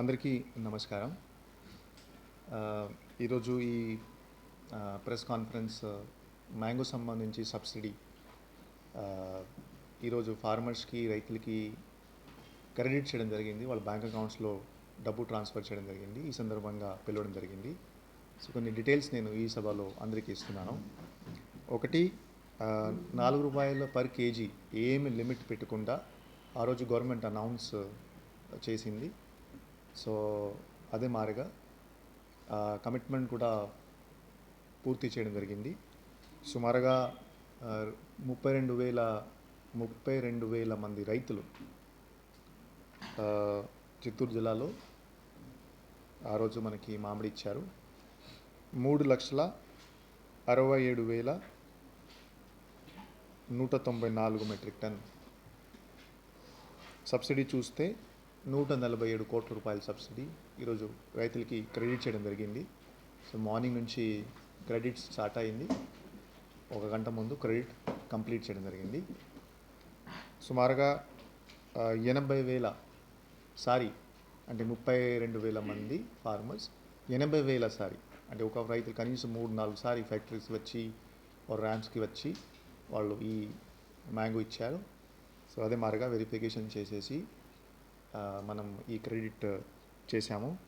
అందరికీ నమస్కారం. ఈరోజు ఈ ప్రెస్ కాన్ఫరెన్స్ మ్యాంగో సంబంధించి సబ్సిడీ ఈరోజు ఫార్మర్స్కి రైతులకి క్రెడిట్ చేయడం జరిగింది. వాళ్ళ బ్యాంక్ అకౌంట్స్లో డబ్బు ట్రాన్స్ఫర్ చేయడం జరిగింది. ఈ సందర్భంగా పిలవడం జరిగింది. సో కొన్ని డీటెయిల్స్ నేను ఈ సభలో అందరికీ ఇస్తున్నాను. ఒకటి నాలుగు రూపాయల పర్ కేజీ ఏమి లిమిట్ పెట్టకుండా ఆ రోజు గవర్నమెంట్ అనౌన్స్ చేసింది. సో అదే మారిగా కమిట్మెంట్ కూడా పూర్తి చేయడం జరిగింది. సుమారుగా ముప్పై రెండు వేల ముప్పై రెండు వేల మంది రైతులు చిత్తూరు జిల్లాలో ఆ రోజు మనకి మామిడి ఇచ్చారు. మూడు లక్షల అరవై ఏడు వేల నూట తొంభై నాలుగు మెట్రిక్ టన్. సబ్సిడీ చూస్తే నూట నలభై ఏడు కోట్ల రూపాయల సబ్సిడీ ఈరోజు రైతులకి క్రెడిట్ చేయడం జరిగింది. సో మార్నింగ్ నుంచి క్రెడిట్ స్టార్ట్ అయింది. ఒక గంట ముందు క్రెడిట్ కంప్లీట్ చేయడం జరిగింది. సుమారుగా ఎనభై వేల సారీ అంటే ముప్పై రెండు వేల మంది ఫార్మర్స్ ఎనభై వేల సారీ అంటే ఒక రైతులు కనీసం మూడు నాలుగు సారి ఫ్యాక్టరీస్ వచ్చి ర్యాంప్స్కి వచ్చి వాళ్ళు ఈ మ్యాంగో ఇచ్చారు. సో అదే మారుగా వెరిఫికేషన్ చేసేసి మనం ఈ క్రెడిట్ చేశాము.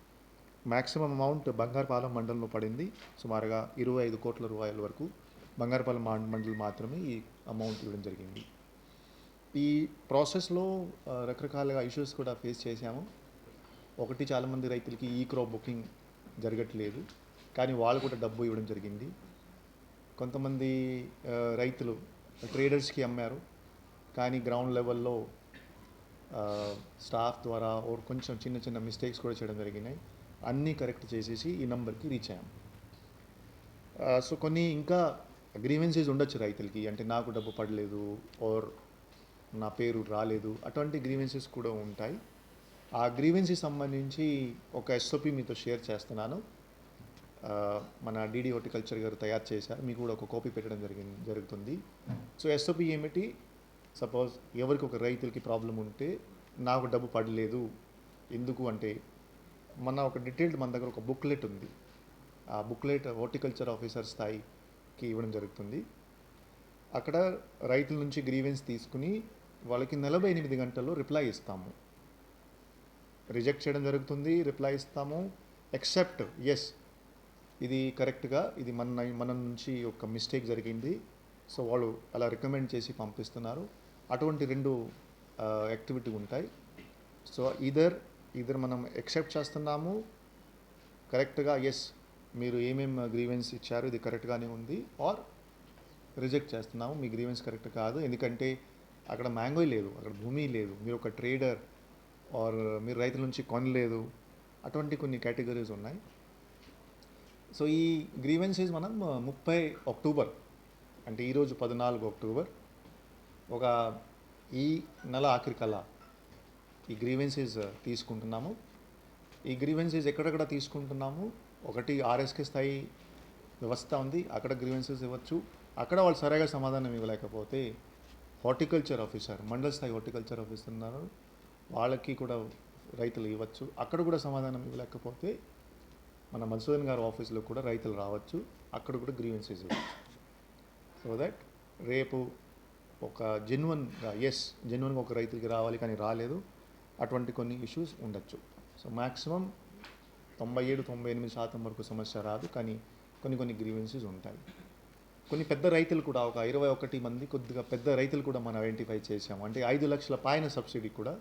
మ్యాక్సిమం అమౌంట్ బంగారుపాలెం మండలంలో పడింది. సుమారుగా ఇరవై ఐదు కోట్ల రూపాయల వరకు బంగారుపాలెం మండలి మాత్రమే ఈ అమౌంట్ ఇవ్వడం జరిగింది. ఈ ప్రాసెస్లో రకరకాలుగా ఇష్యూస్ కూడా ఫేస్ చేశాము. ఒకటి చాలామంది రైతులకి ఈ క్రాప్ బుకింగ్ జరగట్లేదు. కానీ వాళ్ళు కూడా డబ్బు ఇవ్వడం జరిగింది. కొంతమంది రైతులు ట్రేడర్స్కి అమ్మారు. కానీ గ్రౌండ్ లెవెల్లో స్టాఫ్ ద్వారా ఓర్ కొంచెం చిన్న చిన్న మిస్టేక్స్ కూడా చేయడం జరిగినాయి. అన్నీ కరెక్ట్ చేసేసి ఈ నెంబర్కి రీచ్ అయ్యాం. సో కొన్ని ఇంకా అగ్రీవెన్సీస్ ఉండొచ్చు రైతులకి. అంటే నాకు డబ్బు పడలేదు ఓర్ నా పేరు రాలేదు. అటువంటి గ్రీవెన్సీస్ కూడా ఉంటాయి. ఆ గ్రీవెన్సీ సంబంధించి ఒక ఎస్ఓపి మీతో షేర్ చేస్తున్నాను. మన డీడీ హార్టికల్చర్ గారు తయారు చేశారు. మీకు కూడా ఒక కాపీ పెట్టడం జరిగింది జరుగుతుంది. సో ఎస్ఓపి ఏమిటి? సపోజ్ ఎవరికి ఒక రైతులకి ప్రాబ్లం ఉంటే నాకు డబ్బు పడలేదు. ఎందుకు అంటే మన ఒక డీటెయిల్డ్ మన దగ్గర ఒక బుక్లెట్ ఉంది. ఆ బుక్లెట్ హార్టికల్చర్ ఆఫీసర్ స్థాయికి ఇవ్వడం జరుగుతుంది. అక్కడ రైతుల నుంచి గ్రీవెన్స్ తీసుకుని వాళ్ళకి నలభై ఎనిమిది గంటల్లో రిప్లై ఇస్తాము. రిజెక్ట్ చేయడం జరుగుతుంది రిప్లై ఇస్తాము. ఎక్సెప్ట్ ఎస్ ఇది కరెక్ట్గా ఇది మన మన నుంచి ఒక మిస్టేక్ జరిగింది. సో వాళ్ళు అలా రికమెండ్ చేసి పంపిస్తున్నారు. అటువంటి రెండు యాక్టివిటీ ఉంటాయి. సో ఇదర్ ఇదర్ మనం ఎక్సెప్ట్ చేస్తున్నాము కరెక్ట్గా ఎస్ మీరు ఏమేమి గ్రీవెన్స్ ఇచ్చారు ఇది కరెక్ట్గానే ఉంది ఆర్ రిజెక్ట్ చేస్తున్నాము మీ గ్రీవెన్స్ కరెక్ట్ కాదు. ఎందుకంటే అక్కడ మ్యాంగో లేదు అక్కడ భూమి లేదు మీరు ఒక ట్రేడర్ ఆర్ మీరు రైతుల నుంచి కొనలేదు అటువంటి కొన్ని కేటగిరీస్ ఉన్నాయి. సో ఈ గ్రీవెన్సెస్ మనం ముప్పై అక్టోబర్ అంటే ఈరోజు పద్నాలుగు అక్టోబర్ ఒక ఈ నెల ఆఖరి ఈ గ్రీవెన్సీస్ తీసుకుంటున్నాము. ఈ గ్రీవెన్సీస్ ఎక్కడెక్కడ తీసుకుంటున్నాము? ఒకటి ఆర్ఎస్కే స్థాయి వ్యవస్థ ఉంది అక్కడ గ్రీవెన్సెస్ ఇవ్వచ్చు. అక్కడ వాళ్ళు సరిగా సమాధానం ఇవ్వలేకపోతే హార్టికల్చర్ ఆఫీసర్ మండల స్థాయి హార్టికల్చర్ ఆఫీసర్ ఉన్నారు. వాళ్ళకి కూడా రైతులు ఇవ్వచ్చు. అక్కడ కూడా సమాధానం ఇవ్వలేకపోతే మన మధుసూదన్ గారి ఆఫీస్లో కూడా రైతులు రావచ్చు. అక్కడ కూడా గ్రీవెన్సెస్ ఇవ్వచ్చు. సో దట్ రేపు ఒక జెన్యున్గా ఎస్ జెన్యున్గా ఒక రైతులకి రావాలి కానీ రాలేదు. అటువంటి కొన్ని ఇష్యూస్ ఉండొచ్చు. సో మ్యాక్సిమం తొంభై ఏడు తొంభై ఎనిమిది శాతం వరకు సమస్య రాదు కానీ కొన్ని కొన్ని గ్రీవెన్సెస్ ఉంటాయి. కొన్ని పెద్ద రైతులు కూడా ఒక ఇరవై ఒకటి మంది కొద్దిగా పెద్ద రైతులు కూడా మనం ఐడెంటిఫై చేసాము అంటే ఐదు లక్షల పైన సబ్సిడీ కూడా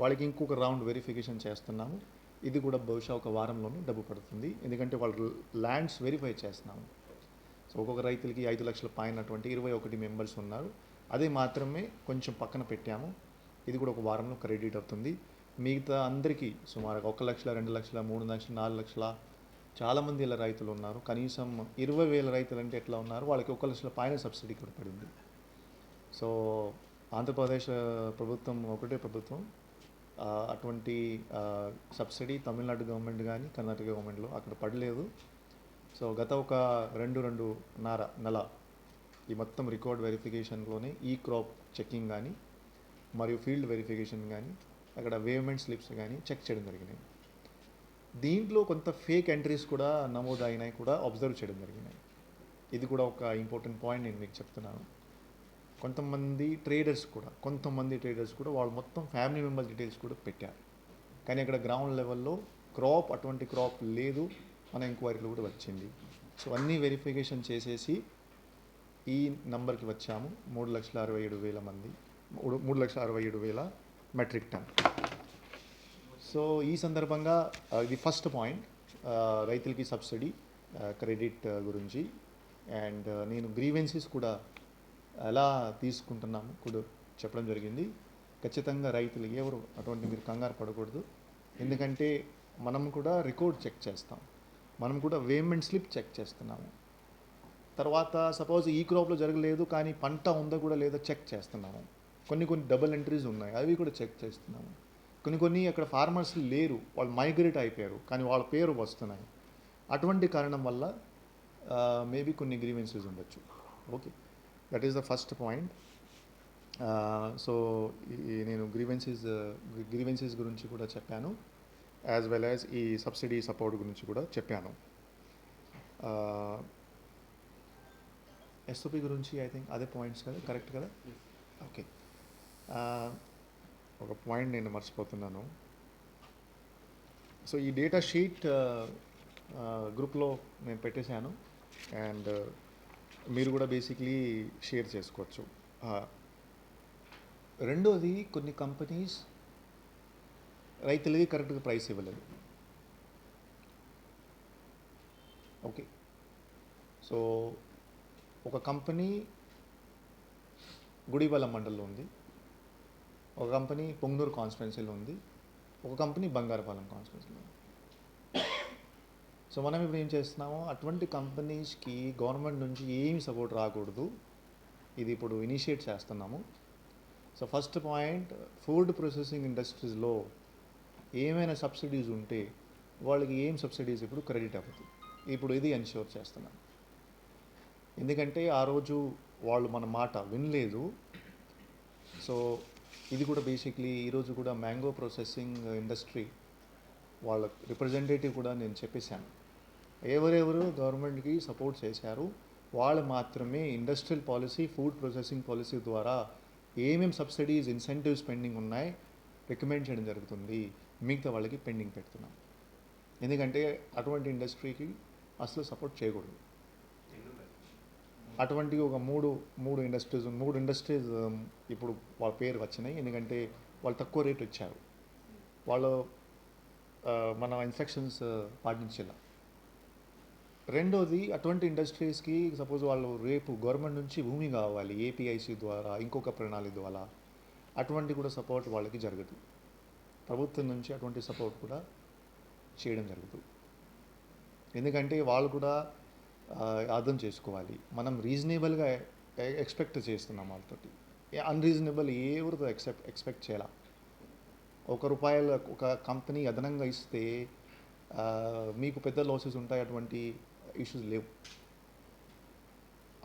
వాళ్ళకి ఇంకొక రౌండ్ వెరిఫికేషన్ చేస్తున్నాము. ఇది కూడా బహుశా ఒక వారంలోనే డబ్బు పడుతుంది. ఎందుకంటే వాళ్ళు ల్యాండ్స్ వెరిఫై చేస్తున్నాము. సో ఒక్కొక్క రైతులకి ఐదు లక్షల పైన అటువంటి ఇరవై ఒకటి మెంబర్స్ ఉన్నారు. అది మాత్రమే కొంచెం పక్కన పెట్టాము. ఇది కూడా ఒక వారంలో క్రెడిట్ అవుతుంది. మిగతా అందరికీ సుమారుగా ఒక లక్షల రెండు లక్షల మూడు లక్షల నాలుగు లక్షల చాలామంది ఇలా రైతులు ఉన్నారు. కనీసం ఇరవై వేల రైతులు అంటే ఎట్లా ఉన్నారు? వాళ్ళకి ఒక లక్షల పైన సబ్సిడీ కూడా పడింది. సో ఆంధ్రప్రదేశ్ ప్రభుత్వం ఒకటే ప్రభుత్వం. అటువంటి సబ్సిడీ తమిళనాడు గవర్నమెంట్ కానీ కర్ణాటక గవర్నమెంట్లో అక్కడ పడలేదు. సో గత ఒక రెండు రెండు నార నెల ఈ మొత్తం రికార్డ్ వెరిఫికేషన్లోనే ఈ క్రాప్ చెక్కింగ్ కానీ మరియు ఫీల్డ్ వెరిఫికేషన్ కానీ అక్కడ వేవ్మెంట్ స్లిప్స్ కానీ చెక్ చేయడం జరిగినాయి. దీంట్లో కొంత ఫేక్ ఎంట్రీస్ కూడా నమోదైనాయి కూడా అబ్జర్వ్ చేయడం జరిగినాయి. ఇది కూడా ఒక ఇంపార్టెంట్ పాయింట్ నేను మీకు చెప్తున్నాను. కొంతమంది ట్రేడర్స్ కూడా కొంతమంది ట్రేడర్స్ కూడా వాళ్ళు మొత్తం ఫ్యామిలీ మెంబర్స్ డీటెయిల్స్ కూడా పెట్టారు. కానీ అక్కడ గ్రౌండ్ లెవెల్లో క్రాప్ అటువంటి క్రాప్ లేదు మన ఎంక్వైరీలో కూడా వచ్చింది. సో అన్నీ వెరిఫికేషన్ చేసేసి ఈ నంబర్కి వచ్చాము. మూడు లక్షల అరవై ఏడు వేల మంది. మూడు మూడు లక్షల అరవై ఏడు వేల మెట్రిక్ టన్. సో ఈ సందర్భంగా ఇది ఫస్ట్ పాయింట్. రైతులకి సబ్సిడీ క్రెడిట్ గురించి. అండ్ నేను గ్రీవెన్సీస్ కూడా ఎలా తీసుకుంటున్నాము కూడా చెప్పడం జరిగింది. ఖచ్చితంగా రైతులు ఎవరు అటువంటి మీరు కంగారు పడకూడదు. ఎందుకంటే మనం కూడా రికార్డ్ చెక్ చేస్తాం. మనం కూడా వేమెంట్ స్లిప్ చెక్ చేస్తున్నాము. తర్వాత సపోజ్ ఈ క్రాప్లో జరగలేదు కానీ పంట ఉందో కూడా లేదా చెక్ చేస్తున్నాము. కొన్ని కొన్ని డబుల్ ఎంట్రీస్ ఉన్నాయి అవి కూడా చెక్ చేస్తున్నాము. కొన్ని కొన్ని అక్కడ ఫార్మర్స్ లేరు వాళ్ళు మైగ్రేట్ అయిపోయారు కానీ వాళ్ళ పేరు వస్తున్నాయి. అటువంటి కారణం వల్ల మేబీ కొన్ని గ్రీవెన్సెస్ ఉండొచ్చు. Okay that is the first point so నేను గ్రీవెన్సెస్ గ్రీవెన్సెస్ గురించి కూడా చెప్పాను యాజ్ వెల్ యాజ్ ఈ సబ్సిడీ సపోర్ట్ గురించి కూడా చెప్పాను. ఎస్ఓపి గురించి ఐ థింక్ అదే పాయింట్స్ కదా కరెక్ట్ కదా? ఓకే ఒక పాయింట్ నేను మర్చిపోతున్నాను. సో ఈ డేటా షీట్ గ్రూప్లో నేను పెట్టేశాను. అండ్ మీరు కూడా బేసిక్లీ షేర్ చేసుకోవచ్చు. రెండోది కొన్ని కంపెనీస్ రైతులకి కరెక్ట్గా ప్రైస్ ఇవ్వలేదు. ఓకే సో ఒక కంపెనీ గుడివల మండల్లో ఉంది. ఒక కంపెనీ పొంగనూరు కాన్స్టిట్యున్సీలో ఉంది. ఒక కంపెనీ బంగారపాలెం కాన్స్టిట్యున్సీలో ఉంది. సో మనం ఇప్పుడు ఏం చేస్తున్నాము అటువంటి కంపెనీస్కి గవర్నమెంట్ నుంచి ఏమి సపోర్ట్ రాకూడదు. ఇది ఇప్పుడు ఇనిషియేట్ చేస్తున్నాము. So first point food processing ఇండస్ట్రీస్లో ఏమైనా సబ్సిడీస్ ఉంటే వాళ్ళకి ఏం సబ్సిడీస్ ఇప్పుడు క్రెడిట్ అవ్వదు ఇప్పుడు ఇది ఎన్ష్యూర్ చేస్తున్నాం. ఎందుకంటే ఆ రోజు వాళ్ళు మన మాట వినలేదు. సో ఇది కూడా బేసిక్లీ ఈరోజు కూడా మ్యాంగో ప్రాసెసింగ్ ఇండస్ట్రీ వాళ్ళ రిప్రజెంటేటివ్ కూడా నేను చెప్పేశాను. ఎవరెవరు గవర్నమెంట్కి సపోర్ట్ చేశారు వాళ్ళు మాత్రమే industrial policy food processing policy ద్వారా ఏమేమి సబ్సిడీస్ ఇన్సెంటివ్స్ పెండింగ్ ఉన్నాయి రికమెండ్ చేయడం జరుగుతుంది. మిగతా వాళ్ళకి పెండింగ్ పెడుతున్నాం. ఎందుకంటే అటువంటి ఇండస్ట్రీకి అసలు సపోర్ట్ చేయకూడదు. అటువంటి ఒక మూడు మూడు ఇండస్ట్రీస్ మూడు ఇండస్ట్రీస్ ఇప్పుడు వాళ్ళ పేరు వచ్చినాయి. ఎందుకంటే వాళ్ళు తక్కువ రేట్ ఇచ్చారు. వాళ్ళు మన ఇన్స్ట్రక్షన్స్ పాటించేలా. రెండోది అటువంటి ఇండస్ట్రీస్కి సపోజ్ వాళ్ళు రేపు గవర్నమెంట్ నుంచి భూమి కావాలి ఏపీఐసి ద్వారా ఇంకొక ప్రణాళిక ద్వారా అటువంటి కూడా సపోర్ట్ వాళ్ళకి జరగదు. ప్రభుత్వం నుంచి అటువంటి సపోర్ట్ కూడా చేయడం జరుగుతుంది. ఎందుకంటే వాళ్ళు కూడా అర్థం చేసుకోవాలి. మనం రీజనబుల్గా ఎక్స్పెక్ట్ చేస్తున్నాం వాళ్ళతోటి. అన్రీజనబుల్ ఎవరితో ఎక్సెప్ట్ ఎక్స్పెక్ట్ చేయాల? ఒక రూపాయల ఒక కంపెనీ అదనంగా ఇస్తే మీకు పెద్ద లాసెస్ ఉంటాయి అటువంటి ఇష్యూస్ లేవు.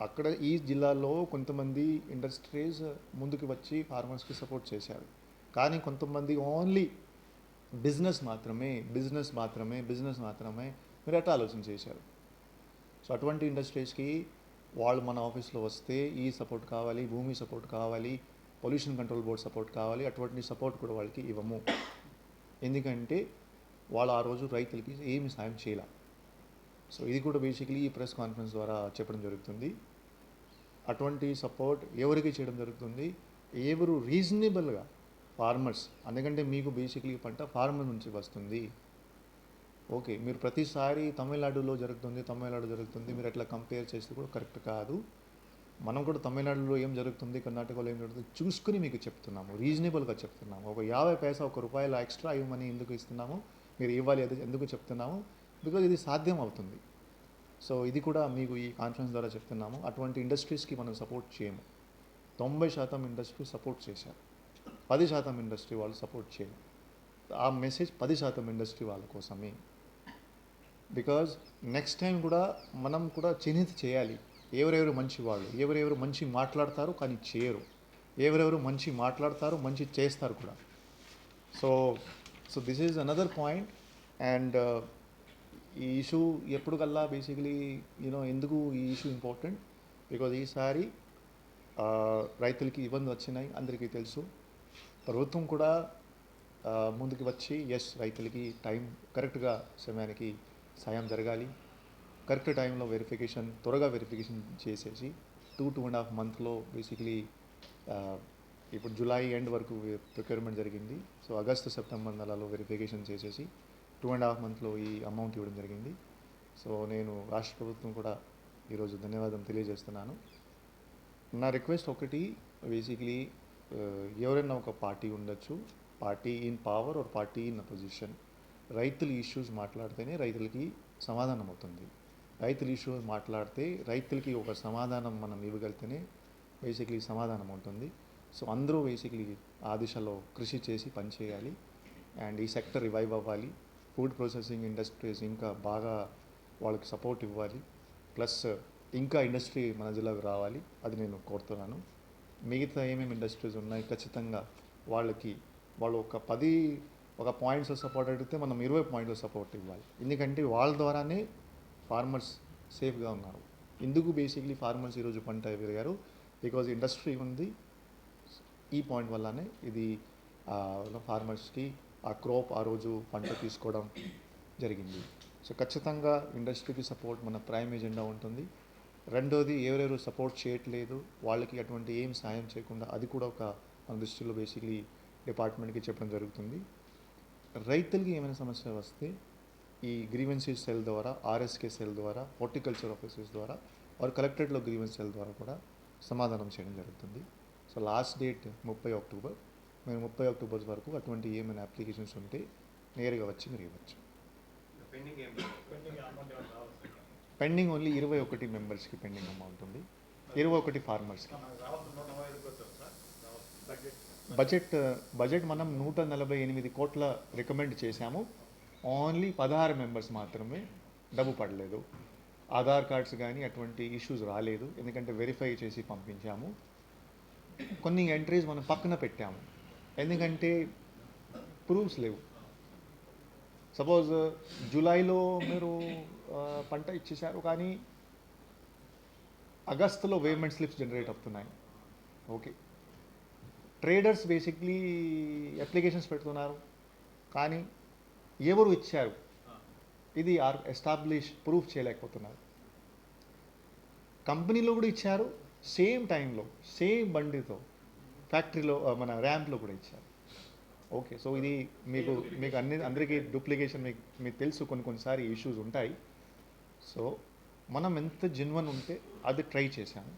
అక్కడ ఈ జిల్లాలో కొంతమంది ఇండస్ట్రీస్ ముందుకు వచ్చి ఫార్మర్స్కి సపోర్ట్ చేశారు. కానీ కొంతమంది ఓన్లీ బిజినెస్ మాత్రమే బిజినెస్ మాత్రమే బిజినెస్ మాత్రమే మీరు ఎట్లా ఆలోచన చేశారు? సో అటువంటి ఇండస్ట్రీస్కి వాళ్ళు మన ఆఫీస్లో వస్తే ఈ సపోర్ట్ కావాలి భూమి సపోర్ట్ కావాలి పొల్యూషన్ కంట్రోల్ బోర్డ్ సపోర్ట్ కావాలి అటువంటి సపోర్ట్ కూడా వాళ్ళకి ఇవ్వము. ఎందుకంటే వాళ్ళు ఆ రోజు రైతులకి ఏమి సాయం చేయాల. సో ఇది కూడా బేసిక్లీ ఈ ప్రెస్ కాన్ఫరెన్స్ ద్వారా చెప్పడం జరుగుతుంది. అటువంటి సపోర్ట్ ఎవరికి చేయడం జరుగుతుంది? ఎవరు రీజనబుల్గా ఫార్మర్స్ ఎందుకంటే మీకు బేసిక్లీ పంట ఫార్మర్ నుంచి వస్తుంది. ఓకే మీరు ప్రతిసారి తమిళనాడులో జరుగుతుంది తమిళనాడు జరుగుతుంది మీరు అట్లా కంపేర్ చేస్తే కూడా కరెక్ట్ కాదు. మనం కూడా తమిళనాడులో ఏం జరుగుతుంది కర్ణాటకలో ఏం జరుగుతుంది చూసుకుని మీకు చెప్తున్నాము రీజనబుల్గా చెప్తున్నాము. ఒక యాభై పైసా ఒక రూపాయల ఎక్స్ట్రా ఇవ్వమని ఎందుకు ఇస్తున్నాము మీరు ఇవ్వాలి అది ఎందుకు చెప్తున్నాము బికాజ్ ఇది సాధ్యం అవుతుంది. సో ఇది కూడా మీకు ఈ కాన్ఫరెన్స్ ద్వారా చెప్తున్నాము. అటువంటి ఇండస్ట్రీస్కి మనం సపోర్ట్ చేయము. తొంభై శాతం ఇండస్ట్రీ సపోర్ట్ చేశారు. పది శాతం ఇండస్ట్రీ వాళ్ళు సపోర్ట్ చేయరు. ఆ మెసేజ్ పది శాతం ఇండస్ట్రీ వాళ్ళ కోసమే. బికాజ్ నెక్స్ట్ టైం కూడా మనం కూడా చిహ్నిత చేయాలి. ఎవరెవరు మంచి వాళ్ళు ఎవరెవరు మంచి మాట్లాడతారు కానీ చేయరు. ఎవరెవరు మంచి మాట్లాడతారు మంచి చేస్తారు కూడా. So so this is another point and ఈ ఇష్యూ ఎప్పుడు కల్లా బేసికలీ యూనో ఎందుకు ఈ ఇష్యూ ఇంపార్టెంట్ బికాజ్ ఈసారి uh, రైతులకి ఇబ్బంది వచ్చినాయి అందరికీ తెలుసు. ప్రభుత్వం కూడా uh, ముందుకు వచ్చి ఎస్ రైతులకి టైం కరెక్ట్గా సమయానికి సాయం జరగాలి. కరెక్ట్ టైంలో వెరిఫికేషన్ త్వరగా వెరిఫికేషన్ చేసేసి టూ టూ అండ్ హాఫ్ మంత్లో బేసిక్లీ ఇప్పుడు జూలై ఎండ్ వరకు ప్రొక్యూర్మెంట్ జరిగింది. సో ఆగస్టు సెప్టెంబర్ నెలలో వెరిఫికేషన్ చేసేసి టూ అండ్ హాఫ్ మంత్లో ఈ అమౌంట్ ఇవ్వడం జరిగింది. సో నేను రాష్ట్ర ప్రభుత్వం కూడా ఈరోజు ధన్యవాదం తెలియజేస్తున్నాను. నా రిక్వెస్ట్ ఒకటి బేసిక్లీ ఎవరైనా ఒక పార్టీ ఉండొచ్చు. Party in power or party in position రైతుల ఇష్యూస్ మాట్లాడితేనే రైతులకి సమాధానం అవుతుంది రైతుల ఇష్యూస్ మాట్లాడితే రైతులకి ఒక సమాధానం మనం ఇవ్వగలిగితేనే బేసిక్లీ సమాధానం ఉంటుంది సో అందరూ బేసిక్లీ ఆ దిశలో కృషి చేసి పనిచేయాలి అండ్ ఈ సెక్టర్ రివైవ్ అవ్వాలి. ఫుడ్ ప్రాసెసింగ్ ఇండస్ట్రీస్ ఇంకా బాగా వాళ్ళకి సపోర్ట్ ఇవ్వాలి. ప్లస్ ఇంకా ఇండస్ట్రీ మన జిల్లాకు రావాలి. అది నేను కోరుతున్నాను. మిగతా ఏమేమి ఇండస్ట్రీస్ ఉన్నాయి? ఖచ్చితంగా వాళ్ళకి వాళ్ళు ఒక పది ఒక పాయింట్స్ సపోర్ట్ అడిగితే మనం ఇరవై పాయింట్స్ సపోర్ట్ ఇవ్వాలి. ఎందుకంటే వాళ్ళ ద్వారానే ఫార్మర్స్ సేఫ్గా ఉన్నారు. ఎందుకు బేసిక్లీ ఫార్మర్స్ ఈరోజు పంట పెరిగారు బికాజ్ ఇండస్ట్రీ ఉంది. ఈ పాయింట్ వల్లనే ఇది ఫార్మర్స్కి ఆ క్రాప్ ఆ రోజు పంట తీసుకోవడం జరిగింది. సో ఖచ్చితంగా ఇండస్ట్రీకి సపోర్ట్ మన ప్రైమ్ ఎజెండా ఉంటుంది. రెండోది ఎవరెవరు సపోర్ట్ చేయట్లేదు వాళ్ళకి అటువంటి ఏం సాయం చేయకుండా అది కూడా ఒక మన దృష్టిలో బేసిక్లీ డిపార్ట్మెంట్కి చెప్పడం జరుగుతుంది. రైతులకి ఏమైనా సమస్య వస్తే ఈ గ్రీవెన్సీస్ సెల్ ద్వారా ఆర్ఎస్కే సెల్ ద్వారా హార్టికల్చర్ ఆఫీసెస్ ద్వారా వారు కలెక్టరేట్లో గ్రీవెన్స్ సెల్ ద్వారా కూడా సమాధానం చేయడం జరుగుతుంది. సో లాస్ట్ డేట్ ముప్పై అక్టోబర్. మేము ముప్పై అక్టోబర్ వరకు అటువంటి ఏమైనా అప్లికేషన్స్ ఉంటే నేరుగా వచ్చి మీరు ఇవ్వచ్చు? పెండింగ్ ఓన్లీ ఇరవై ఒకటి మెంబర్స్కి పెండింగ్ అమౌంట్ ఉంది. ఇరవై ఒకటి ఫార్మర్స్కి. బడ్జెట్ బడ్జెట్ మనం నూట నలభై ఎనిమిది కోట్ల రికమెండ్ చేశాము. ఓన్లీ పదహారు మెంబర్స్ మాత్రమే డబ్బు పడలేదు. ఆధార్ కార్డ్స్ కానీ అటువంటి ఇష్యూస్ రాలేదు. ఎందుకంటే వెరిఫై చేసి పంపించాము. కొన్ని ఎంట్రీస్ మనం పక్కన పెట్టాము. ఎందుకంటే ప్రూఫ్స్ లేవు. సపోజ్ జూలైలో మీరు పంట ఇచ్చేశారు కానీ ఆగస్టులో పేమెంట్ స్లిప్స్ జనరేట్ అవుతున్నాయి. ఓకే. ట్రేడర్స్ బేసిక్లీ అప్లికేషన్స్ పెడుతున్నారు. కానీ ఎవరు ఇచ్చారు? ఇది ఆర్ ఎస్టాబ్లిష్ ప్రూఫ్ చేయలేకపోతున్నారు. కంపెనీలో కూడా ఇచ్చారు సేమ్ టైంలో సేమ్ బండితో ఫ్యాక్టరీలో మన ర్యాంప్లో కూడా ఇచ్చారు. ఓకే సో ఇది మీకు మీకు అన్ని అందరికీ డూప్లికేషన్ మీకు మీకు తెలుసు కొన్ని కొన్నిసారి ఇష్యూస్ ఉంటాయి. సో మనం ఎంత జెన్వన్ ఉంటే అది ట్రై చేశాము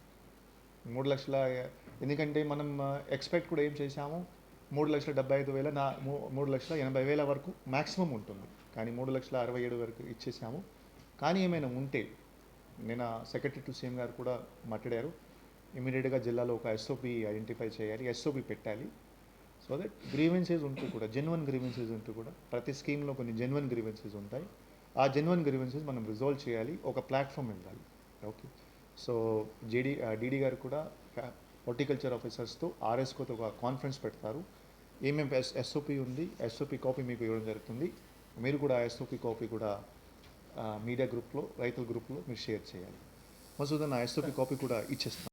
మూడు లక్షల ఎందుకంటే మనం ఎక్స్పెక్ట్ కూడా ఏం చేశాము? మూడు లక్షల డెబ్బై ఐదు వేల నా మూ- మూడు లక్షల ఎనభై వేల వరకు మ్యాక్సిమం ఉంటుంది. కానీ మూడు లక్షల అరవై ఏడు వరకు ఇచ్చేసాము కానీ ఏమైనా ఉంటే నేను సెక్రటరీ టు సీఎం గారు కూడా మాట్లాడారు. ఇమీడియట్గా జిల్లాలో ఒక ఎస్ఓపి ఐడెంటిఫై చేయాలి ఎస్ఓపి పెట్టాలి. సో దట్ గ్రీవెన్సెస్ ఉంటూ కూడా జెన్యున్ గ్రీవెన్సెస్ ఉంటూ కూడా ప్రతి స్కీమ్లో కొన్ని జెన్వన్ గ్రీవెన్సెస్ ఉంటాయి. ఆ జెన్వన్ గ్రీవెన్సెస్ మనం రిజాల్వ్ చేయాలి ఒక ప్లాట్ఫామ్ ఇవ్వాలి ఓకే సో జేడీ డీడీ గారు కూడా హార్టికల్చర్ ఆఫీసర్స్తో ఆర్ఎస్కోతో ఒక కాన్ఫరెన్స్ పెడతారు. ఏమేమి ఎస్ ఎస్ఓపి ఉంది ఎస్ఓపి కాపీ మీకు ఇవ్వడం జరుగుతుంది. మీరు కూడా ఎస్ఓపి కాపీ కూడా మీడియా గ్రూప్లో రైతుల గ్రూప్లో మీరు షేర్ చేయాలి. మసూదన్ ఆ ఎస్ఓపి కాపీ కూడా ఇచ్చేస్తాను